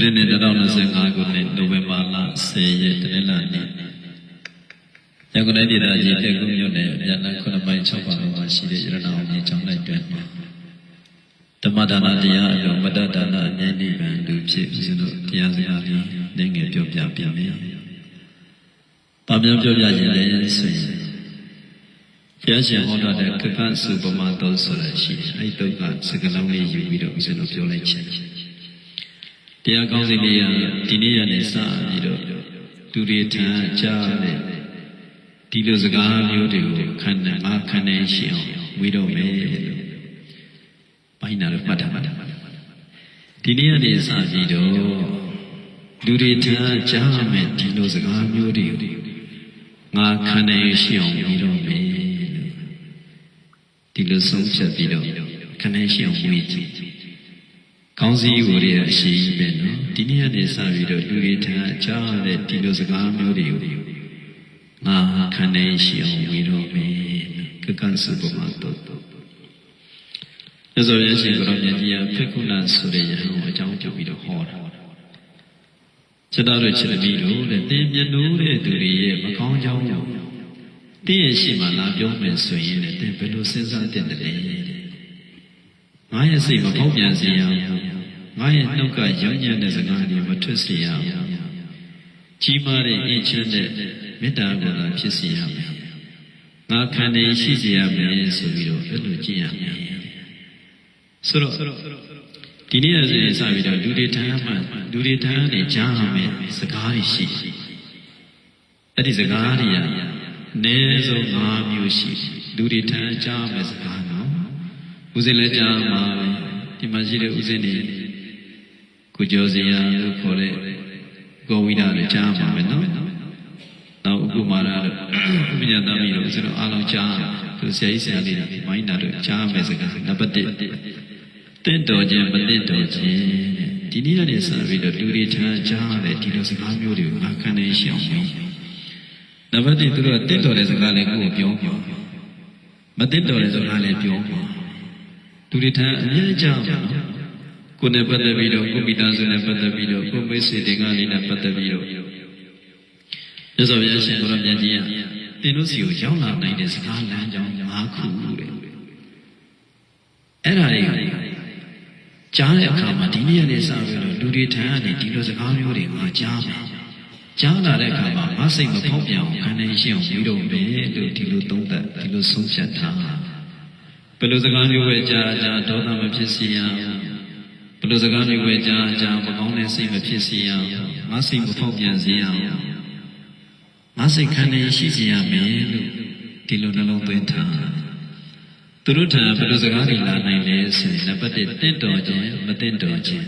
ခရစ်နှစ်2025ခုနှစ်နိုဝင်ဘာလ10ရက်တနင်္လာနေ့ရန်ကုန်တိုင်းဒေသကြီးတက်ကုမြို့နယ်အမြန်လမ်း9မိုင်6ပါးမှာရှိတဲ့ရတနာအောင်မြေကျောင်းလိုက်တွင်မှာဓမ္မဒါနတရားအလုံးမတ္တဒါနအငြိမ့်နိဗ္ဗာန်လူဖြစ်ပြီးစလို့တရားစကားလေးနည်းငယ်ပြောပြပြန်မယ်။ပါများပြောပြခြင်းလည်းဆိုရင်ဘုရားရှင်ဟောတာတဲ့ကပ္ပစုပမာတော်ဆိုတာရှိတယ်။အဲဒီတော့ကစကလုံးလေးယူပြီးတော့ဦးဇင်းတို့ပြောလိုက်ခြင်း။ တရားကောင်းစီလေးရဒီနေ့ရနေစပြီးတော့သူတွေထံကြားတဲ့ဒီလိုစကားမျိုးတွေကိုခန္ဓာငါခန္ဓာရှိအောင်ဝေတော့မယ်လို့ပိုင်းနာလို့မှတ်ထားပါဒီနေ့ရနေစပြီးတော့လူတွေထံကြားမယ်ဒီလိုစကားမျိုးတွေကိုငါခန္ဓာရှိအောင်ဝေတော့မယ်လို့ဒီလိုဆုံးဖြတ်ပြီးတော့ခန္ဓာရှိအောင်ဝေကြည့် ကောင်းစည်းကိုရအရှိပဲနော်ဒီနေ့ကနေစပြီးတော့လူတွေထံကြားတဲ့ဒီလိုစကားမျိုးတွေကိုငါခန္ဓာရှိအောင်ဝေတော့မယ်ကကန့်စုပမာတော့ဒါဆိုရင်ရှင်ကိုရောမြတ်ကြီးကဖိက္ခုနာဆိုတဲ့ယဟန်ကိုအကြောင်းပြုပြီးတော့ဟောတာခြေတော်တို့ခြေသမီးတို့တဲ့တင်းမြတ်လို့တဲ့သူတွေရဲ့မကောင်းကြောင်းကိုတင်းရဲ့ရှိမှလာပြောမယ်ဆိုရင်လည်းတင်းဘယ်လိုစဉ်းစားတဲ့တည်း ငါရဲ့စိတ်မပေါက်ပြန်စေရအောင်ငါရဲ့နှုတ်ကရောညံ့တဲ့စကားတွေမထွက်စေရအောင်ကြီးမားတဲ့အင်းချမ်းတဲ့မေတ္တာကိုသာဖြစ်စေရမယ်ငါခန္ဓာရှိစေရမယ်ဆိုပြီးတော့အဲ့လိုကြည့်ရမယ်ဆိုတော့ဒီနေ့ရစဉ်စပြီးတော့လူတွေထမ်းမှလူတွေထမ်းနေကြားရမယ်စကားတွေရှိအဲ့ဒီစကားတွေကနည်းဆုံး၅မျိုးရှိလူတွေထမ်းကြားမယ်စကားနော် ဦးစင်လည်းကြားမှာဒီမှာရှိတဲ့ဦးစင်တွေကိုကျော်စရာလို့ခေါ်တဲ့ကိုဝိဒလည်းကြားမှာပဲနော်နောက်ဥပမာရတို့ပညာသမီးတို့ဆိုတော့အားလုံးကြားသူဆရာကြီးဆရာလေးတွေမိုင်းတာတို့ကြားမယ်စကားနံပါတ်1တင့်တော်ခြင်းမတင့်တော်ခြင်းဒီနည်းနဲ့ဆက်ပြီးတော့လူတွေထမ်းကြားတယ်ဒီလိုစကားမျိုးတွေကိုငါခံနေရှောင်ပြီနံပါတ်2သူတို့ကတင့်တော်တဲ့စကားလေးကိုပြောပြောမတင့်တော်တဲ့စကားလေးပြောပြော လူတွေထမ်းအမြဲကြားပါနော်ကိုယ်နဲ့ပတ်သက်ပြီးတော့ကိုမိသားစုနဲ့ပတ်သက်ပြီးတော့ကိုမိတ်ဆွေတွေကလေးနဲ့ပတ်သက်ပြီးတော့မြတ်စွာဘုရားရှင်ကိုရောမြတ်ကြီးကသင်တို့စီကိုရောက်လာနိုင်တဲ့စကားလမ်းကြောင်း၅ခုတဲ့အဲ့ဒါတွေကကြားတဲ့အခါမှာဒီနေ့ကနေစပြီးတော့လူတွေထံကနေဒီလိုစကားမျိုးတွေငါကြားမယ်ကြားလာတဲ့အခါမှာငါစိတ်မဖောက်ပြန်အောင်ခံနေရှင်းအောင်ပြီးတော့မယ်လို့ဒီလိုသုံးသပ်ဒီလိုဆုံးဖြတ်ထား ဘယ်လိုစကားမျိုးပဲကြားကြားဒေါသမဖြစ်စီရအောင်ဘယ်လိုစကားမျိုးပဲကြားကြားမကောင်းတဲ့စိတ်မဖြစ်စီရအောင်ငါစိတ်မဖောက်ပြန်စေရအောင်ငါစိတ်ခံနေရှိစီရမယ်လို့ဒီလိုနှလုံးသွင်းထားသူတို့ထံဘယ်လိုစကားတွေလာနိုင်လဲဆိုရင်နံပါတ်1တင့်တော်ခြင်းမတင့်တော်ခြင်း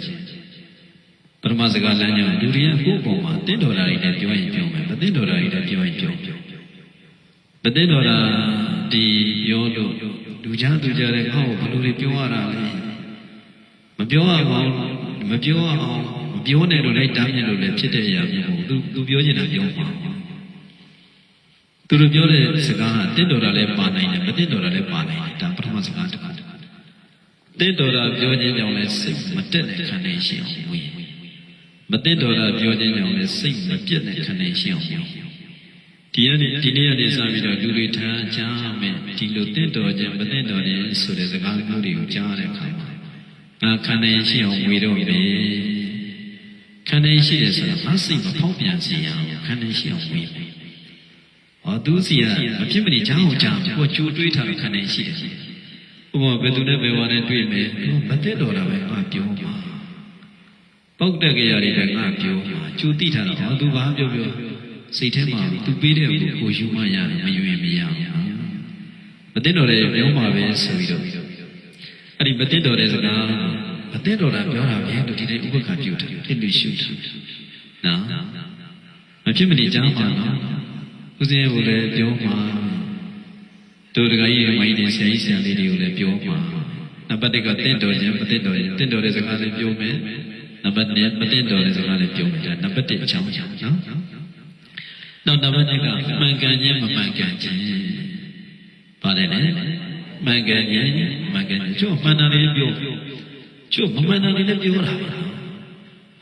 ပထမစကားလမ်းကြောင်းလူတွေကကိုယ့်ပုံမှာတင့်တော်တာတွေနဲ့ပြောရင်ပြောမယ်မတင့်တော်တာတွေနဲ့ပြောရင်ပြောမတင့်တော်တာဒီပြောလို့ လူချမ်းသူကြတဲ့ဟောဘယ်လိုတွေပြောရတာလဲမပြောရအောင်မပြောရအောင်မပြောနဲ့လို့လိုက်တိုင်းနဲ့လို့လည်းဖြစ်တဲ့အရာမျိုးမဟုတ်ဘူးသူပြောချင်တာပြောမှာသူတို့ပြောတဲ့စကားကတင့်တော်တာလည်းပါနိုင်တယ်မတင့်တော်တာလည်းပါနိုင်တယ်ဒါပထမစကားတစ်ခုတင့်တော်တာပြောခြင်းကြောင့်လည်းစိတ်မတက်တဲ့ခံနေရှိအောင်ဝေးမတင့်တော်တာပြောခြင်းကြောင့်လည်းစိတ်မပြတ်တဲ့ခံနေရှိအောင်ဝေး ဒီနေ့ဒီနေ့ကနေစပြီးတော့လူတွေထမ်းကြားမယ်ဒီလိုတင့်တော်ခြင်းမတင့်တော်ခြင်းဆိုတဲ့စကားမျိုးတွေကိုကြားတဲ့အခါမှာငါခံနေရှိအောင်ဝေးတော့မယ်ခံနေရှိတယ်ဆိုတာငါစိတ်မဖောက်ပြန်စေရအောင်ခံနေရှိအောင်ဝေးမယ်ဟောသူစီကမဖြစ်မနေကြားအောင်ကြားကိုကြိုးတွေးထားပြီးခံနေရှိတယ်ဥပမာဘယ်သူနဲ့ဘယ်ဝါနဲ့တွေ့မယ်မတက်တော်တာပဲငါပြောပါပောက်တက်ကြရတဲ့ငါပြောပါကြိုးတိထားတာဟောသူဘာပြောပြော စိတ်ထဲမှာသူပေးတဲ့ကိုကိုယူမရတယ်မယူရင်မရဘူးမတက်တော်တဲ့ပြောမှာပဲဆိုပြီးတော့အဲ့ဒီမတက်တော်တဲ့စကားမတက်တော်တာပြောတာပဲလို့ဒီနေ့ဥပက္ခပြုတယ်တိလူရှုတယ်နော်မဖြစ်မနေကြားပါနော်ဦးဇင်းကိုလည်းပြောမှာတို့တကကြီးမိုင်းတဲ့ဆရာကြီးဆရာလေးတွေကိုလည်းပြောမှာနံပါတ်1ကတင့်တော်ခြင်းမတင့်တော်ခြင်းတင့်တော်တဲ့စကားလည်းပြောမယ်နံပါတ်2မတင့်တော်တဲ့စကားလည်းပြောမယ်ဒါနံပါတ်1အချောင်းချောင်းနော် နောက်နံပါတ်2ကမှန်ကန်ခြင်းမမှန်ကန်ခြင်းပါတယ်လေမှန်ကန်ခြင်းမှန်ကန်ခြင်းကျို့မှန်တာလေးပြောကျို့မမှန်တာလေးလည်းပြောတာဟ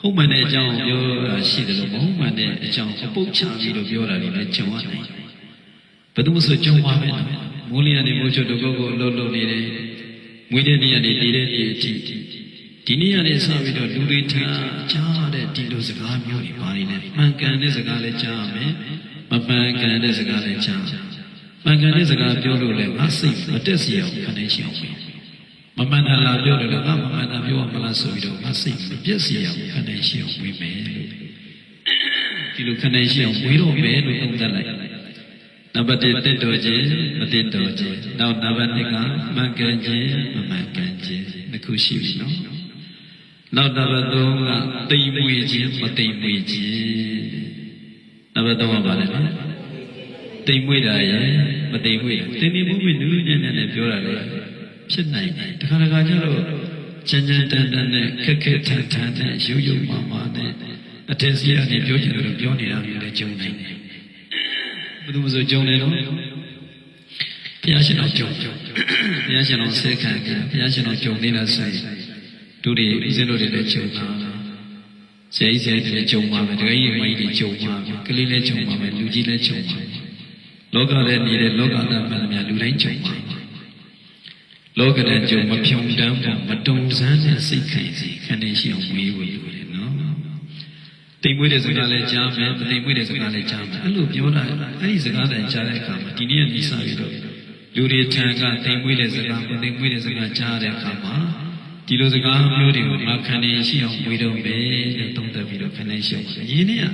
ဟုတ်မှန်တဲ့အကြောင်းပြောတာရှိတယ်လို့မဟုတ်မှန်တဲ့အကြောင်းပုတ်ချပြီးတော့ပြောတာတွေလည်းကြုံရနိုင်တယ်ဘယ်သူမှဆိုကြုံပါမယ်နော်မိုးလင်းကနေမိုးချွတ်တော့ကိုယ်ကိုအလုပ်လုပ်နေတယ်မွေးတဲ့နေ့ကနေတည်တဲ့နေ့အထိ ဒီနေ့ကနေစပြီးတော့လူတွေထားကြားတဲ့ဒီလိုစကားမျိုးတွေပါနေတယ်မှန်ကန်တဲ့စကားလည်းကြားရမယ်မမှန်ကန်တဲ့စကားလည်းကြားမှန်ကန်တဲ့စကားပြောလို့လည်းငါစိတ်မတက်စီအောင်ခဏရှိအောင်ပဲမမှန်တာလာပြောလို့လည်းငါမမှန်တာပြောမှလားဆိုပြီးတော့ငါစိတ်မပြည့်စီအောင်ခဏရှိအောင်ဝေးမယ်လို့ဒီလိုခဏရှိအောင်ဝေးတော့မယ်လို့သုံးသပ်လိုက်နံပါတ်1တင့်တော်ခြင်းမတင့်တော်ခြင်းနောက်နံပါတ်2ကမှန်ကန်ခြင်းမမှန်ကန်ခြင်းနှစ်ခုရှိပြီနော် နောက်နံပါတ်3ကတိမ်မွေခြင်းမတိမ်မွေခြင်းနံပါတ်3ကဘာလဲတိမ်မွေတာရဲ့မတိမ်မွေတာတင်းတင်းမွေ့မွေ့နူးနူးညံ့ညံ့နဲ့ပြောတာလေဖြစ်နိုင်တယ်တခါတခါကျတော့ချမ်းချမ်းတန်တန်နဲ့ခက်ခက်ထန်ထန်နဲ့ရုပ်ရုပ်မာမာနဲ့အထက်စီကနေပြောချင်တယ်လို့ပြောနေတာမျိုးလည်းကြုံနိုင်တယ်ဘယ်သူမှဆိုကြုံတယ်နော်ဘုရားရှင်တော်ကြုံဘုရားရှင်တော်ဆက်ခံကြဘုရားရှင်တော်ကြုံနေတာဆိုရင် တို့တွေဦးဇင်းတို့တွေလည်းကြုံတာဇေယိဇေတွေလည်းကြုံပါမယ်တကယ်ကြီးမကြီးတွေကြုံပါမယ်ကလေးလည်းကြုံပါမယ်လူကြီးလည်းကြုံပါမယ်လောကထဲနေတဲ့လောကသားမှန်သမျှလူတိုင်းကြုံပါမယ်လောကတဲ့ကြုံမဖြုံတမ်းဖို့မတုံစမ်းတဲ့စိတ်ခိုင်စီခန္ဓာရှိအောင်ဝေးဝေးလို့လေနော်တိမ်မွေးတဲ့စကားလည်းကြားမယ်မတိမ်မွေးတဲ့စကားလည်းကြားမယ်အဲ့လိုပြောတာအဲ့ဒီစကားတိုင်းကြားတဲ့အခါမှာဒီနေ့ကနေစပြီးတော့လူတွေထံကတိမ်မွေးတဲ့စကားမတိမ်မွေးတဲ့စကားကြားတဲ့အခါမှာ ဒီလိုစကားမျိုးတွေကိုငါခန္ဓာရှိအောင်ဝေးတော့မယ်လို့သုံးသပ်ပြီးတော့ခန္ဓာရှိအောင်ရင်းနေရ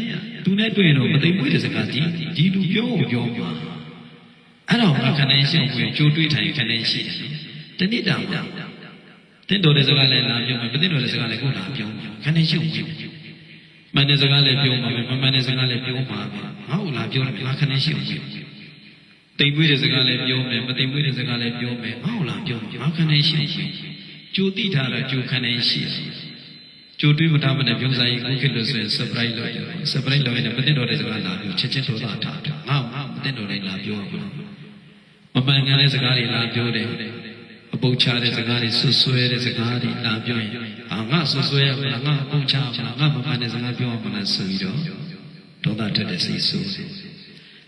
သူနဲ့တွေ့ရင်တော့မတိမ်မွေးတဲ့စကားဒီဒီလူပြောကိုပြောမှာအဲ့တော့ငါခန္ဓာရှိအောင်ဝေးကြိုးတွေးထိုင်ခန္ဓာရှိတယ်တဏိတာမှာတင့်တော်တဲ့စကားလည်းလာပြောမယ်မတင့်တော်တဲ့စကားလည်းကိုလာပြောမယ်ခန္ဓာရှိအောင်ဝေးမှန်တဲ့စကားလည်းပြောမှာပဲမမှန်တဲ့စကားလည်းပြောမှာပဲငါ့ကိုလာပြောတယ်ငါခန္ဓာရှိအောင်ဝေးတိမ်မွေးတဲ့စကားလည်းပြောမယ်မတိမ်မွေးတဲ့စကားလည်းပြောမယ်ငါ့ကိုလာပြောမယ်ငါခန္ဓာရှိအောင်ဝေး ကြိုတိထားတာကြိုခန္ဓာရှိတယ်ကြိုတွေးမထားမနဲ့ပြုံးစားရင်ကိုခေတ်လို့ဆိုရင် surprise လုပ်တယ် surprise လုပ်ရင်မတင်တော်တဲ့စကားလာပြောချက်ချင်းတော်တာထားတယ်ငါငါမတင်တော်တဲ့လာပြောဘူးမမှန်ကန်တဲ့စကားတွေလာပြောတယ်အပုတ်ချတဲ့စကားတွေဆွဆွဲတဲ့စကားတွေလာပြောရင်အာငါဆွဆွဲရမလားငါအပုတ်ချမလားငါမမှန်တဲ့စကားပြောမလားဆိုပြီးတော့ဒေါသထွက်တဲ့စိတ်ဆိုးတယ်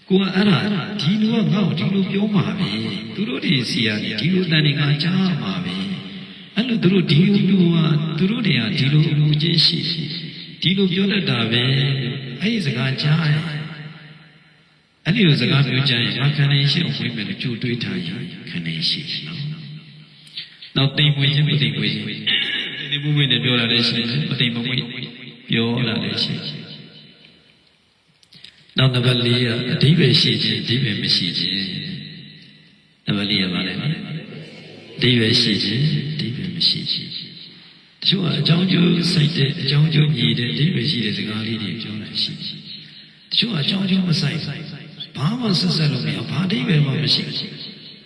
ကိုကအဲ့ဒါဒီလူကငါ့ကိုဒီလိုပြောမှာပဲသူတို့တွေစီရဒီလိုတန်နေငါကြားမှာပဲ အဲ့လိုသူတို့ဒီလိုလူကသူတို့တွေကဒီလိုအမှုချင်းရှိဒီလိုပြောတတ်တာပဲအဲ့ဒီစကားကြားရင်အဲ့ဒီလိုစကားပြောကြရင်ငါခန္ဓာရှိအောင်ဝိမယ်လို့ကြိုတွေးထားရင်ခန္ဓာရှိတယ်နော်နောက်တိမ်မွေခြင်းမတိမ်မွေခြင်းတိမ်မွေနဲ့ပြောတာလည်းရှိတယ်မတိမ်မွေပြောတာလည်းရှိတယ်နောက်နံပါတ်၄ကအဓိပ္ပာယ်ရှိခြင်းအဓိပ္ပာယ်မရှိခြင်းနံပါတ်၄က ဘာလဲအဓိပ္ပာယ်ရှိခြင်းအဓိပ္ပာယ်မရှိခြင်းတချို့ကအကြောင်းကျိုးစိုက်တဲ့အကြောင်းကျိုးညီတဲ့အဓိပ္ပာယ်ရှိတဲ့စကားလေးတွေပြောတာရှိတယ်တချို့ကအကြောင်းကျိုးမဆိုင်ဘာမှဆက်ဆက်လို့မရဘာအဓိပ္ပာယ်မှမရှိ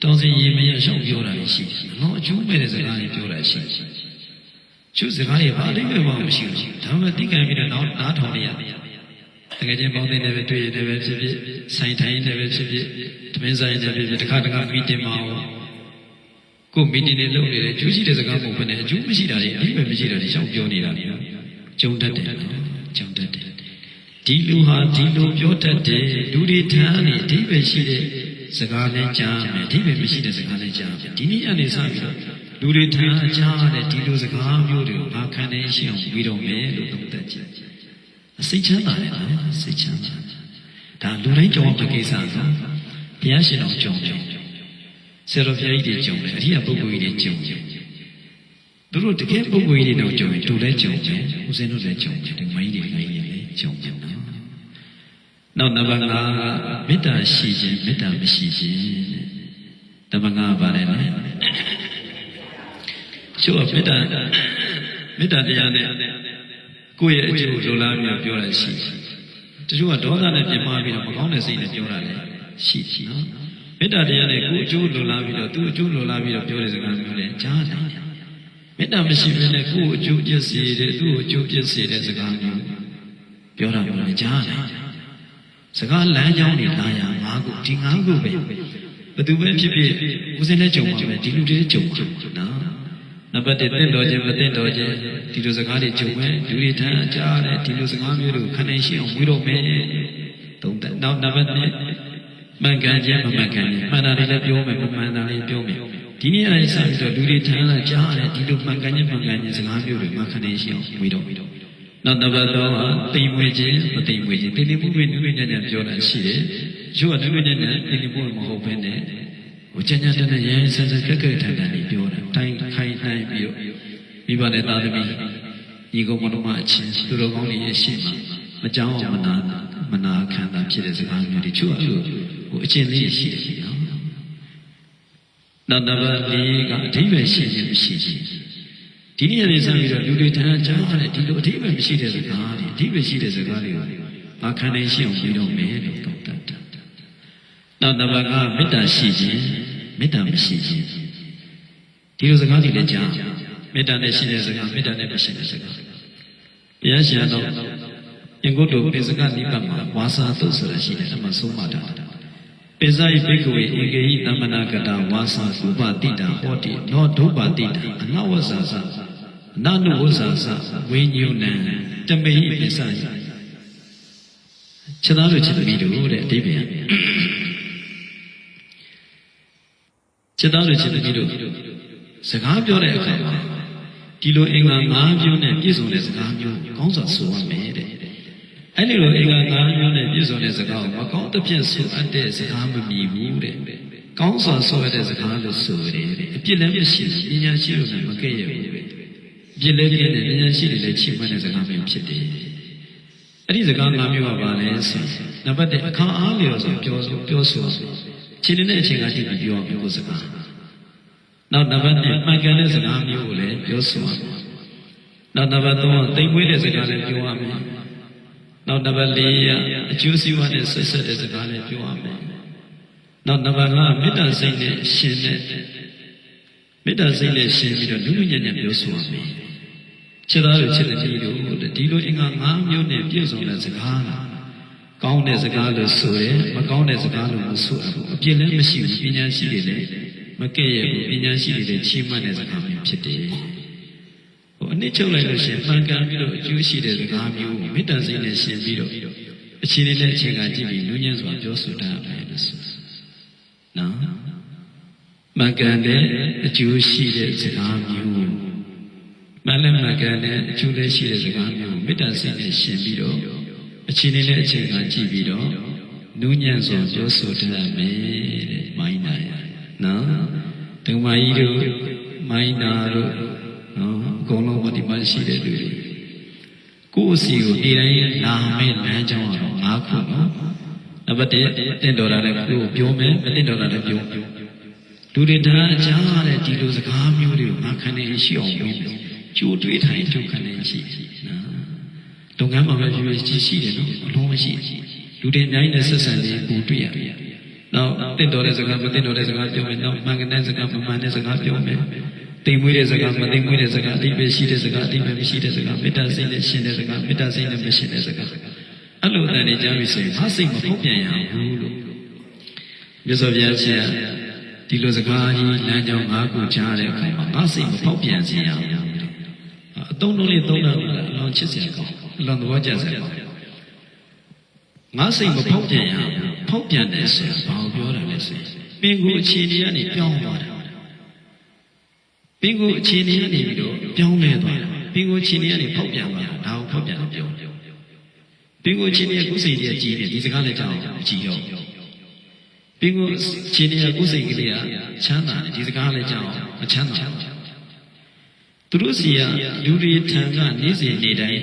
တောင်းစင်ရေမရရှောက်ပြောတာရှိတယ်နော်အကျိုးမဲ့တဲ့စကားတွေပြောတာရှိတယ်ကျုပ်စကားတွေဘာအဓိပ္ပာယ်မှမရှိဘူးဒါမှသိခံပြီးတော့နောက်နားထောင်နေရတယ်တကယ်ချင်းပေါင်းတဲ့လည်းပဲတွေ့ရတယ်ပဲဖြစ်ဖြစ်ဆိုင်ထိုင်လည်းပဲဖြစ်ဖြစ်တမင်းဆိုင်လည်းဖြစ်ဖြစ်တစ်ခါတစ်ခါမီတင်မှာဟုတ် ကိုမီတင်တွေလုပ်နေတယ်ကျိုးရှိတဲ့စကားမဟုတ်ဘဲနဲ့အကျိုးမရှိတာတွေအပြီးပဲမရှိတာတွေရှောက်ပြောနေတာမျိုးကြုံတတ်တယ်ကြုံတတ်တယ်ဒီလူဟာဒီလိုပြောတတ်တယ်လူတွေထမ်းနေအဓိပ္ပာယ်ရှိတဲ့စကားလည်းကြားမယ်အဓိပ္ပာယ်မရှိတဲ့စကားလည်းကြားမယ်ဒီနေ့ကနေစပြီးတော့လူတွေထမ်းကြားတဲ့ဒီလိုစကားမျိုးတွေကိုငါခံနေရှိအောင်ပြီးတော့မယ်လို့သုံးသပ်ကြည့်စိတ်ချမ်းသာတယ်နော်စိတ်ချမ်းသာဒါလူတိုင်းကြောင်းတဲ့ကိစ္စဆိုဘုရားရှင်တော်ကြောင်းကြောင်း ဆရာတော်ဘုရားကြီးတွေကြောင်းတယ်အရိယာပုဂ္ဂိုလ်ကြီးတွေကြောင်းတယ်သူတို့တကယ်ပုဂ္ဂိုလ်ကြီးတွေတော့ကြောင်းတယ်သူလည်းကြောင်းတယ်ဦးဇင်းတို့လည်းကြောင်းတယ်ဒီမိုင်းတွေမိုင်းတွေလည်းကြောင်းတယ်နော်နောက်နံပါတ်5ကမေတ္တာရှိခြင်းမေတ္တာမရှိခြင်းနံပါတ်5ပါလဲနော်ကျိုးမေတ္တာမေတ္တာတရားနဲ့ကိုယ့်ရဲ့အကျိုးလိုလားပြီးပြောတာရှိတချို့ကဒေါသနဲ့ပြင်မာပြီးတော့မကောင်းတဲ့စိတ်နဲ့ပြောတာလည်းရှိရှိနော် မေတ္တာတရားနဲ့ကိုယ်အကျိုးလိုလားပြီးတော့သူ့အကျိုးလိုလားပြီးတော့ပြောတဲ့စကားမျိုးလည်းကြားတယ်မေတ္တာမရှိဘဲနဲ့ကိုယ်အကျိုးပြည့်စေတဲ့သူ့အကျိုးပြည့်စေတဲ့စကားမျိုးပြောတာမျိုးလည်းကြားတယ်စကားလမ်းကြောင်းတွေလာရငါးခုဒီငါးခုပဲဘယ်သူပဲဖြစ်ဖြစ်ဦးစင်းနဲ့ကြုံပါမယ်ဒီလူတွေကြုံပါနော်နံနံပါတ်1တင့်တော်ခြင်းမတင့်တော်ခြင်းဒီလိုစကားတွေကြုံမဲ့လူတွေထမ်းကြားတယ်ဒီလိုစကားမျိုးတွေကိုခဏရှိအောင်ဝေးတော့မယ်သုံးသက်နောက်နံပါတ်2 မှန်ကန်ခြင်းမမှန်ကန်ခြင်းမှန်တာတွေလည်းပြောမယ်မမှန်တာတွေပြောမယ်ဒီနေ့အရင်စပြီးတော့လူတွေထမ်းလာကြားတယ်ဒီလိုမှန်ကန်ခြင်းမှန်ကန်ခြင်းစကားမျိုးတွေမှခဏရှိအောင်ဝေးတော့နောက်နံပါတ်3ကတိမ်မွေခြင်းမတိမ်မွေခြင်းတိမ်တိမ်မှုတွေနုညံ့ညံ့ပြောတာရှိတယ်ရုပ်ကနုညံ့ညံ့တိမ်တိမ်မှုမဟုတ်ဘဲနဲ့ဟိုကြံ့ကြံ့တဲ့ရဲဆန်းဆန်းခက်ခက်ထန်ထန်လေးပြောတာတိုင်းခိုင်းနိုင်ပြီးတော့မိဘနဲ့သားသမီးညီကောင်မတော်မအချင်းသူတော်ကောင်းတွေရဲ့ရှေ့မှာမကြောက်အောင်မနာ မနာခံတာဖြစ်တဲ့စကားမျိုးတွေချွတ်လို့ဟိုအချင်းလေးရှိတယ်နော်နောက်တစ်ပတ်လေးကအဓိပ္ပာယ်ရှိခြင်းမရှိခြင်းဒီနေ့လေးစပြီးတော့လူတွေထမ်းကြားတယ်ဒီလိုအဓိပ္ပာယ်မရှိတဲ့စကားတွေအဓိပ္ပာယ်ရှိတဲ့စကားတွေကိုမခံနိုင်ရှိအောင်ပြီးတော့မယ်လို့သုံးတတ်တာနောက်တစ်ပတ်ကမေတ္တာရှိခြင်းမေတ္တာမရှိခြင်းဒီလိုစကားတွေလည်းကြားမေတ္တာနဲ့ရှိတဲ့စကားမေတ္တာနဲ့မရှိတဲ့စကားဘုရားရှင်တော့ ယင်္ဂုတ္တပိစကနိဗ္ဗာန်မှာဝါစာတုတ်ဆိုတာရှိတယ်အမှဆုံးမတာပိဇာယပိကဝေဧကေဟိသမ္မနာကတာဝါစာသုပတိတာဟောတိနောဒုပတိတာအနဝဇ္ဇာသအနနုဝဇ္ဇာသဝိညုဏံတမေဟိပိစယခြေသားတို့ခြေသမီးတို့တဲ့အတိပ္ပယ်ခြေသားတို့ခြေသမီးတို့စကားပြောတဲ့အခါမှာဒီလိုအင်္ဂါ၅မျိုးနဲ့ပြည့်စုံတဲ့စကားမျိုးကောင်းစွာဆိုရမယ်တဲ့ အဲ့ဒီလိုအင်္ဂါ၅မျိုးနဲ့ပြည့်စုံတဲ့စကားကိုမကောင်းတဲ့ဖြင့်ဆိုအပ်တဲ့စကားမမီဘူးတဲ့ကောင်းစွာဆိုရတဲ့စကားလို့ဆိုရတယ်တဲ့အပြစ်လည်းမရှိဘူးပညာရှိလို့လည်းမကဲ့ရဲ့ဘူးပဲပြစ်လည်းပြည့်တယ်ပညာရှိတွေလည်းချိမှတ်တဲ့စကားမျိုးဖြစ်တယ်အဲ့ဒီစကား၅မျိုးကဘာလဲဆိုနံပါတ်1အခါအားလျော်ဆိုပြောဆိုပြောဆိုခြေနေတဲ့အချိန်ကကြည့်ပြီးပြောပြောစကားနောက်နံပါတ်2မှန်ကန်တဲ့စကားမျိုးကိုလည်းပြောဆိုရမယ်နောက်နံပါတ်3ကတိမ်မွေးတဲ့စကားလည်းပြောရမယ် နောက်နံပါတ်4ကအကျိုးစီးပွားနဲ့ဆက်ဆက်တဲ့စကားလည်းပြောရမယ်နောက်နံပါတ်5မေတ္တာစိတ်နဲ့ရှင်တဲ့မေတ္တာစိတ်နဲ့ရှင်ပြီးတော့လူလူညံ့ညံ့ပြောဆိုရမယ်ခြေသားတို့ခြေသမီးတို့ဒီလိုအင်္ဂါ5မျိုးနဲ့ပြည့်စုံတဲ့စကားလားကောင်းတဲ့စကားလို့ဆိုတယ်မကောင်းတဲ့စကားလို့မဆိုဘူးအပြစ်လည်းမရှိဘူးပညာရှိတွေလည်းမကဲ့ရဲ့ဘူးပညာရှိတွေလည်းချီးမွမ်းတဲ့စကားမျိုးဖြစ်တယ်ဟိုအနည်းချုပ်လိုက်လို့ရှိရင်မှန်ကန်ပြီးတော့အကျိုးရှိတဲ့စကားမျိုးကို မေတ္တာစိတ်နဲ့ရှင်ပြီးတော့အချိန်လေးနဲ့အချိန်ကကြည့်ပြီးလူညံ့စွာပြောဆိုတတ်တယ်လို့ဆိုနော်မှန်ကန်တဲ့အကျိုးရှိတဲ့စကားမျိုးမှန်လည်းမှန်ကန်တဲ့အကျိုးလည်းရှိတဲ့စကားမျိုးမေတ္တာစိတ်နဲ့ရှင်ပြီးတော့အချိန်လေးနဲ့အချိန်ကကြည့်ပြီးတော့နူးညံ့စွာပြောဆိုတတ်မယ်တဲ့မိုင်းနိုင်နော်ဒုမကြီးတို့မိုင်းနာတို့နော်အကုန်လုံးဒီမှာရှိတဲ့လူတွေ ကိုယ့်အစီကိုနေတိုင်းလာမဲ့လမ်းကြောင်းတော့ငါးခုနော်နံပါတ်1တင့်တော်တာလည်းကိုယ်ပြောမယ်မတင့်တော်တာလည်းပြောလူတွေတန်းအကြားတဲ့ဒီလိုစကားမျိုးတွေကိုငါခံနေရှိအောင်ပြောမယ်ကြိုးတွေးထိုင်ထုတ်ခံနေရှိနော်လုပ်ငန်းမှာပဲဖြစ်ဖြစ်ရှိတယ်နော်အလုံးမရှိလူတွေအများကြီးနဲ့ဆက်ဆံနေကိုတွေ့ရတယ်နောက်တင့်တော်တဲ့စကားမတင့်တော်တဲ့စကားပြောမယ်နောက်မှန်ကန်တဲ့စကားမမှန်တဲ့စကားပြောမယ် တိမ်မွေးတဲ့စကားမတိမ်မွေးတဲ့စကားအတိပ္ပယ်ရှိတဲ့စကားအတိပ္ပယ်မရှိတဲ့စကားမေတ္တာစိတ်နဲ့ရှင်တဲ့စကားမေတ္တာစိတ်နဲ့မရှင်တဲ့စကားအဲ့လိုအတန်တွေကြားပြီးဆိုရင်ငါစိတ်မဖောက်ပြန်ရဘူးလို့မြတ်စွာဘုရားရှင်ဒီလိုစကားကြီးလမ်းကြောင်းငါးခုကြားတဲ့အခါမှာငါစိတ်မဖောက်ပြန်စေရဘူးအတုံးလုံးလေးသုံးတာအလောင်းချစ်စရာကောင်းအလောင်းသဘောကျစရာကောင်းငါစိတ်မဖောက်ပြန်ရဘူးဖောက်ပြန်တယ်ဆိုတာဘာကိုပြောတာလဲဆိုရင်ပင်ကိုအခြေအနေကနေပြောင်းသွားတာ ပင်ကိုအခြေအနေကနေပြီးတော့ပြောင်းလဲသွားတာပင်ကိုအခြေအနေကနေဖောက်ပြန်သွားတာဒါကိုဖောက်ပြန်လို့ပြောပင်ကိုအခြေအနေကကိုယ်စိတ်ကြီးကြီးတယ်ဒီစကားလည်းကြောက်အကြည့်ရောပင်ကိုအခြေအနေကကိုယ်စိတ်ကလေးကချမ်းသာတယ်ဒီစကားလည်းကြောက်မချမ်းသာဘူးသူတို့စီကလူတွေထံကနေ့စဉ်နေ့တိုင်း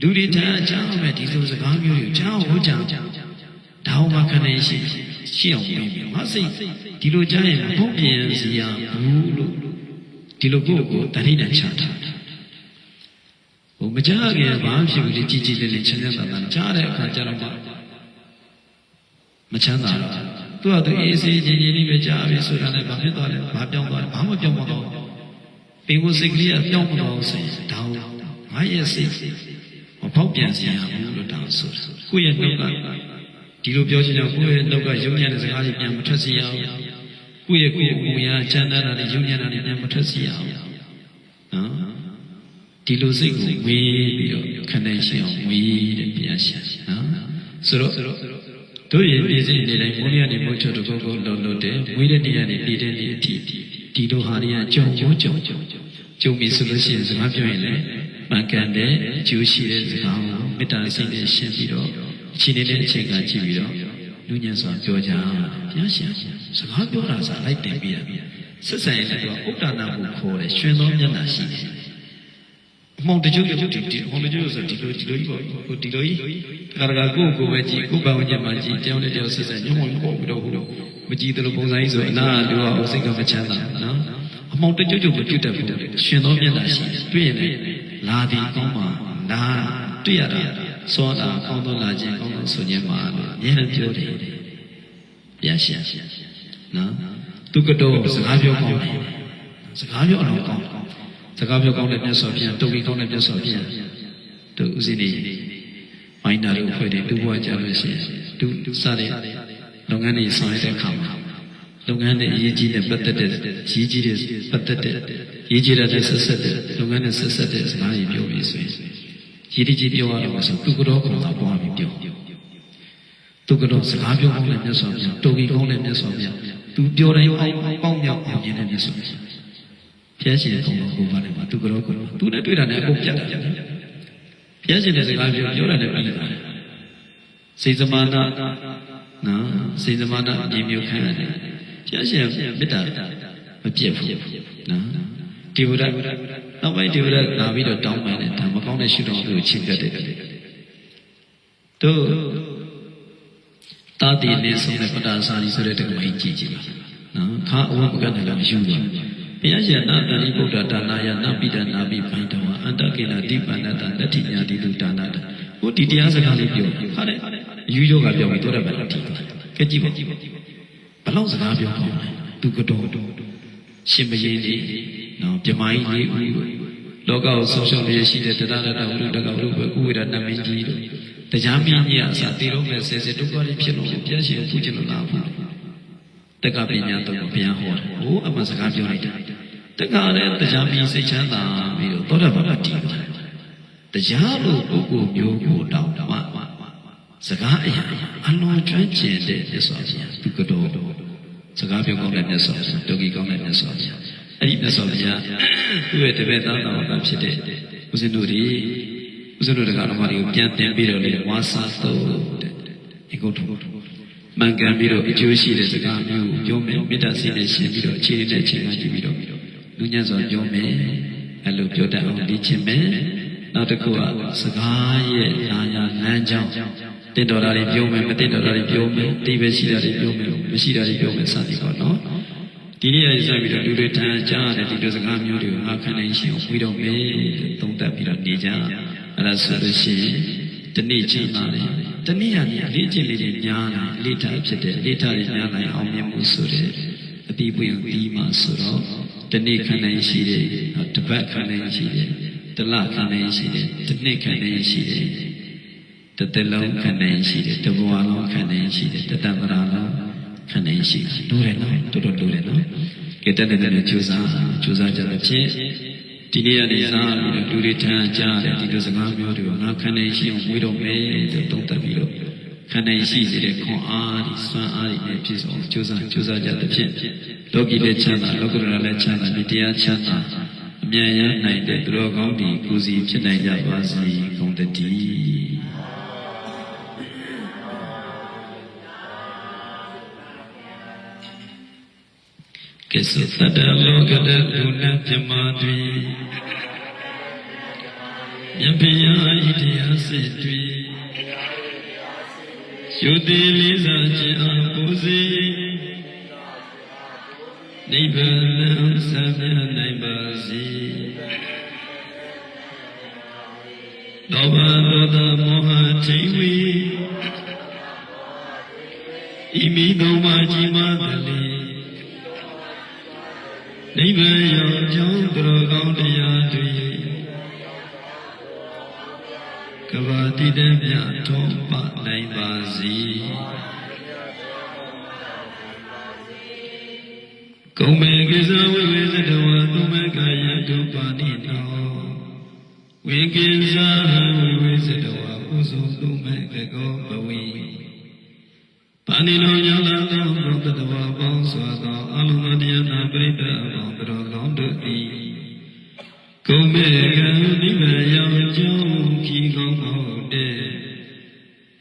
လူတွေထံအကြောင်းပဲဒီလိုစကားမျိုးတွေကြားဟောကြ ဒါမှခဏရှိရှိအောင်ပြင်ပြီမစိတ်ဒီလိုကြားရင်ဘုတ်ပြင်စီရဘူးလို့ဒီလိုကိုယ့်ကိုတတိတန်ချထားဟိုမကြားခင်ဘာဖြစ်ဘူးလေကြည်ကြည်လေးလေးချမ်းချမ်းသာသာကြားတဲ့အခါကျတော့မှမချမ်းသာတော့သူကသူအေးစေးချင်းချင်းလေးပဲကြားပြီဆိုတာလည်းဘာဖြစ်သွားလဲဘာပြောင်းသွားလဲဘာမှပြောင်းမသွားဘူးပင်ကိုစိတ်ကလေးကပြောင်းမသွားဘူးဆိုရင်ဒါငါရဲ့စိတ်မဖောက်ပြန်စေရဘူးလို့တောင်းဆိုတာကိုယ့်ရဲ့နှုတ်က ဒီလိုပြောချင်တော့ကိုယ့်ရဲ့နှုတ်ကယုံညံ့တဲ့စကားတွေပြန်မထွက်စေရဘူးကိုယ့်ရဲ့ကိုယ်ကိုယ်ရာချမ်းသာတာတွေယုံညာတာတွေလည်းမထွက်စီရအောင်နော်ဒီလိုစိတ်ကိုဝေးပြီးတော့ခန္ဓာရှိအောင်ဝေးတဲ့ဘုရားရှင်နော်ဆိုတော့တို့ရဲ့ပြည်စည်းနေတိုင်းမိုးရနေမိုးချတော့ကိုကိုလုံလို့တဲ့ဝေးတဲ့နေရာနေနေတဲ့နေအထိဒီလိုဟာတွေကကြုံကြုံကြုံကြုံကြုံပြီဆိုလို့ရှိရင်စကားပြောရင်လည်းမှန်ကန်တဲ့အကျိုးရှိတဲ့စကားကိုမေတ္တာစိတ်နဲ့ရှင်းပြီးတော့ အချိန်နဲ့အချိန်ကကြည့်ပြီးတော့လူညံစွာပြောကြဘုရားရှင်စကားပြောတာစားလိုက်တင်ပြီးရဆက်ဆံရင်လည်းဥဒ္ဒနာကိုခေါ်တယ်ရှင်သောမျက်နှာရှိတယ်အမောင်တကျုပ်ဒီဒီဒီဟောမကျုပ်ဆိုဒီလိုဒီလိုကြီးပေါ့ကိုဒီလိုကြီးခါရကကိုကိုပဲကြည့်ကိုပါဝင်ချက်မှာကြည့်တောင်းတဲ့တောင်းဆက်ဆက်ညုံဝင်ပေါ့ပြီးတော့ဘူးတော့မကြည့်တယ်လို့ပုံစံကြီးဆိုအနာလူအောင်စိတ်ကမချမ်းသာနော်အမောင်တကျုပ်ကျုပ်မတွေ့တတ်ဘူးရှင်သောမျက်နှာရှိတယ်တွေ့ရင်လည်းလာဒီကောင်းမှာလာတွေ့ရတာ စောတာကောင်းသောလာခြင်းကောင်းသောဆိုခြင်းမှာလို့အများပြောတယ်ရရှိနော်သူကတော့စကားပြောကောင်းတယ်စကားပြောတော့ကောင်းစကားပြောကောင်းတဲ့မြတ်စွာဘုရားတုတ်ပြီးကောင်းတဲ့မြတ်စွာဘုရားသူဥစဉ်နေမိုင်းနာလို့ဖွဲ့တယ်သူ့ဘဝကြလို့ရှိရင်သူစတဲ့လုပ်ငန်းတွေဆောင်ရတဲ့အခါမှာလုပ်ငန်းနဲ့အရေးကြီးတဲ့ပတ်သက်တဲ့ရေးကြီးတဲ့ပတ်သက်တဲ့ရေးကြီးတဲ့ဆက်ဆက်တဲ့လုပ်ငန်းနဲ့ဆက်ဆက်တဲ့စကားတွေပြောပြီးဆိုရင် ရေးကြီးပြောရတော့ဆိုသူကတော့ကတော့ပွားပြီးပြောသူကတော့စကားပြောကောင်းတဲ့မြတ်စွာဘုရားတုတ်ပြီးကောင်းတဲ့မြတ်စွာဘုရားသူပြောတိုင်းပေါင်းပေါင်းမြောက်အောင်ခြင်းတဲ့မြတ်စွာဘုရားဘုရားရှင်ကောင်းတော်ကိုပါလည်းပါသူကတော့ကတော့သူနဲ့တွေ့တာနဲ့အကုန်ပြတ်တာဘုရားရှင်တဲ့စကားပြောပြောတာနဲ့ပြီးတာစိတ်စမာနာနော်စိတ်စမာနာအမြင်မျိုးခံရတယ်ဘုရားရှင်မေတ္တာမပြတ်ဘူးနော် ဒီဝရနောက်ပိုင်းဒီဝရလာပြီးတော့တောင်းပန်တယ်ဒါမကောင်းတဲ့ရှုတော်ကိုချင်းပြတ်တယ်တို့တာတိနေဆုံးတဲ့ပတ္တာစာရီဆိုတဲ့တက္ကမကြီးကြည့်ကြည့်ပါနော်ခါအဝတ်မကနိုင်လို့မရှိဘူးဘုရားရှင်နာတန်ဤဗုဒ္ဓဒါနာယနာပိဒနာပိဖိုင်တော်အန္တကိလတိပန္နတလက်တိညာတိလူဒါနာတဟိုဒီတရားစကားလေးပြောခါတဲ့အယူရောကပြောပြီးတော့တယ်ဗျာဒီကဲကြည့်ပါဘလောက်စကားပြောကောင်းလဲသူကတော့ရှင်မရင်ကြီး နော်ပြမိုင်းလေးဦးလောကကိုဆုံးရှုံးရရှိတဲ့တရားရတဝိရတကဝိရဘဥဝိရနမင်းကြီးတို့တရားမင်းကြီးအစားတည်တော့မဲ့ဆယ်ဆယ်ဒုက္ခတွေဖြစ်လို့ပြည့်ရှင်ဖူးချင်လို့လားဘူးတက္ကပညာတော့ဘုရားဟောတယ်ဟိုအမှန်စကားပြောလိုက်တာတက္ကလည်းတရားမင်းစိတ်ချမ်းသာပြီးတော့သောတာပန်တည်ပါတယ်တရားလို့ပုဂ္ဂိုလ်မျိုးကိုတောင်းမှစကားအရာအလွန်ကျွမ်းကျင်တဲ့မြတ်စွာဘုရားသူကတော့စကားပြောကောင်းတဲ့မြတ်စွာဘုရားတောဂီကောင်းတဲ့မြတ်စွာဘုရား အဲ့ဒီမြတ်စွာဘုရားသူ့ရဲ့တပည့်သားတော်ကဖြစ်တဲ့ဦးဇင်းတို့ဒီဦးဇင်းတို့တက္ကတော်မတွေကိုပြန်တင်ပြီးတော့လေဝါစာတော့တဲ့ဒီကုတ်ထုမှန်ကန်ပြီးတော့အကျိုးရှိတဲ့စကားမျိုးကိုပြောမယ်မေတ္တာစိတ်နဲ့ရှင်းပြီးတော့အခြေအနေနဲ့ချိန်မှကြည့်ပြီးတော့လူညံ့စွာပြောမယ်အဲ့လိုပြောတတ်အောင်လေ့ကျင့်မယ်နောက်တစ်ခုကစကားရဲ့ညာညာလမ်းကြောင်းတင့်တော်တာတွေပြောမယ်မတင့်တော်တာတွေပြောမယ်တိပဲရှိတာတွေပြောမယ်မရှိတာတွေပြောမယ်စသည်ပေါ့နော် ဒီနေ့ရစပြီးတော့လူတွေထမ်းကြားရတဲ့ဒီလိုစကားမျိုးတွေကိုငါခံနိုင်ရှင်အောင်ပြီးတော့မယ်သုံးသပ်ပြီးတော့နေကြအဲ့ဒါဆိုလို့ရှိရင်တနေ့ချင်းပါလေတနေ့ရနေအလေးချင်းလေးတွေညားလာအလေးထားဖြစ်တဲ့အလေးထားတွေညားလာအောင်မြင်မှုဆိုတဲ့အတိပွင့်ပြီးမှဆိုတော့တနေ့ခံနိုင်ရှိတယ်တပတ်ခံနိုင်ရှိတယ်တလခံနိုင်ရှိတယ်တစ်နှစ်ခံနိုင်ရှိတယ်တစ်သက်လုံးခံနိုင်ရှိတယ်တဘဝလုံးခံနိုင်ရှိတယ်တတ္တဗရာလုံး ခံနိုင်ရှိတယ်လိုတယ်နော်တော်တော်လိုတယ်နော်ကဲတက်တဲ့တဲ့ကြိုးစားကြိုးစားကြတဲ့ဖြင့်ဒီနေ့ကနေစားပြီးတော့လူတွေထမ်းကြားတယ်ဒီလိုစကားမျိုးတွေကိုငါခံနိုင်ရှိအောင်မွေးတော့မယ်လို့တုံ့တက်ပြီးတော့ခံနိုင်ရှိစေတဲ့ခွန်အားဒီစွမ်းအားတွေနဲ့ပြည့်စုံကြိုးစားကြိုးစားကြတဲ့ဖြင့်လောကီလည်းချမ်းသာလောကုတ္တရာလည်းချမ်းသာဒီတရားချမ်းသာအမြဲရနိုင်တဲ့သူတော်ကောင်းဒီကိုစီဖြစ်နိုင်ကြပါစေကုန်တည်း ကစ္စသတ္တလောကတဒုလပြမတွေမြတ်ဖျားဤတရားစစ်တွေယုတိလေးစားခြင်းအားကိုစီနိဗ္ဗာန်ဆံမြနိုင်ပါစေလောဘဒေါသမောဟထိဝေဤမိသုံးပါးကြီးမားသလေ နိဗ္ဗာန်ရောက်ကြောင်းသူတော်ကောင်းတရားတွေကဘာတိတ္တမြတ်ထုံးပနိုင်ပါစေကုံမေကိစ္စဝိဝေသတဝသုမေကာယတုပါဏိနောဝိကိစ္စဝိဝေသတဝဥစုသုမေကကောဘဝိ ပါဏိနောယလာသောဘုဒ္ဓတဝပေါင်းစွာသောအလုံးစုံတရားနာပရိသတ်အပေါင်းတော်ကောင်းတို့သည်ကုံမေကံနိဗ္ဗာန်ရောက်ကြောင်းခီကောင်းဟုတ်တဲ့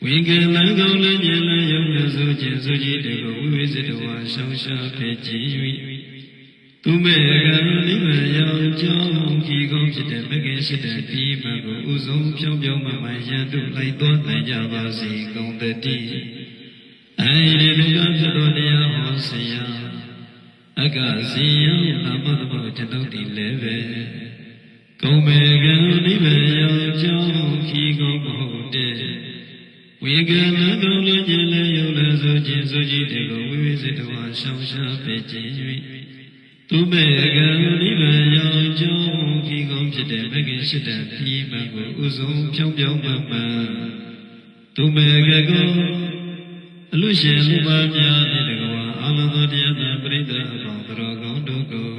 ဝိကေလံကောင်းလည်းဉာဏ်လည်းယုံလည်းဆိုခြင်းဆိုကြည်တေကိုဝိဝေသတဝရှောင်းရှားဖေကြည်၍သူမေကံနိဗ္ဗာန်ရောက်ကြောင်းခီကောင်းဖြစ်တဲ့မဂ္ဂင်ရှိတဲ့ဒီမှန်ကိုဥဆုံးဖြောင်းဖြောင်းမှမှရန်တို့လိုက်တော်နိုင်ကြပါစေကုန်တည်း အဲဒီလူကဖြစ်တော်တရားဟောဆရာအကစီယံနာမတမကျွန်ုပ်ဒီလည်းပဲကုံမေကံနိဗ္ဗာန်ရောက်ကြောင်းခီကောင်းမဟုတ်တဲ့ဝိကံကောင်းလည်းကျင်လည်းယုံလည်းဆိုခြင်းဆိုကြည်တဲ့ကိုဝိဝိစေတဝါရှောင်းရှားပဲခြင်း၍သူမေကံနိဗ္ဗာန်ရောက်ကြောင်းခီကောင်းဖြစ်တဲ့မဂ္ဂင်ရှိတဲ့ဒီမှန်ကိုဥဆုံးဖြောင်းဖြောင်းမှန်မှန်သူမေကကော အလူရှင်လူပါများတဲ့တကဝါအလုံးစုံတရားသာပရိသတ်အပေါင်းတော်ကောင်းတို့ကို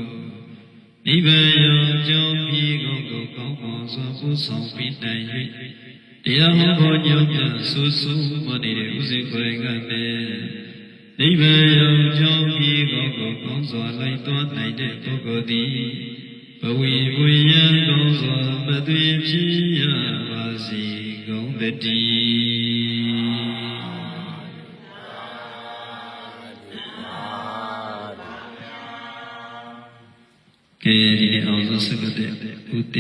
နိဗ္ဗာန်ရောက်ကြောင်းခီကောင်းကိုကောင်းမွန်စွာပူဆောင်ပြီးနိုင်၍တရားဟောဖို့ညွှန်ပြဆူဆူမနေတဲ့ဥစဉ်ကိုယ်ကလည်းနိဗ္ဗာန်ရောက်ကြောင်းခီကောင်းကိုကောင်းစွာလိုက်သွားနိုင်တဲ့ပုဂ္ဂိုလ်သည်ဘဝီဝိယံကောင်းစွာမသွေဖြစ်ရပါစေကုန်သတည်း ကဲဒီနေ့အောင်ဆုံးစကားတဲ့ဥတ္တ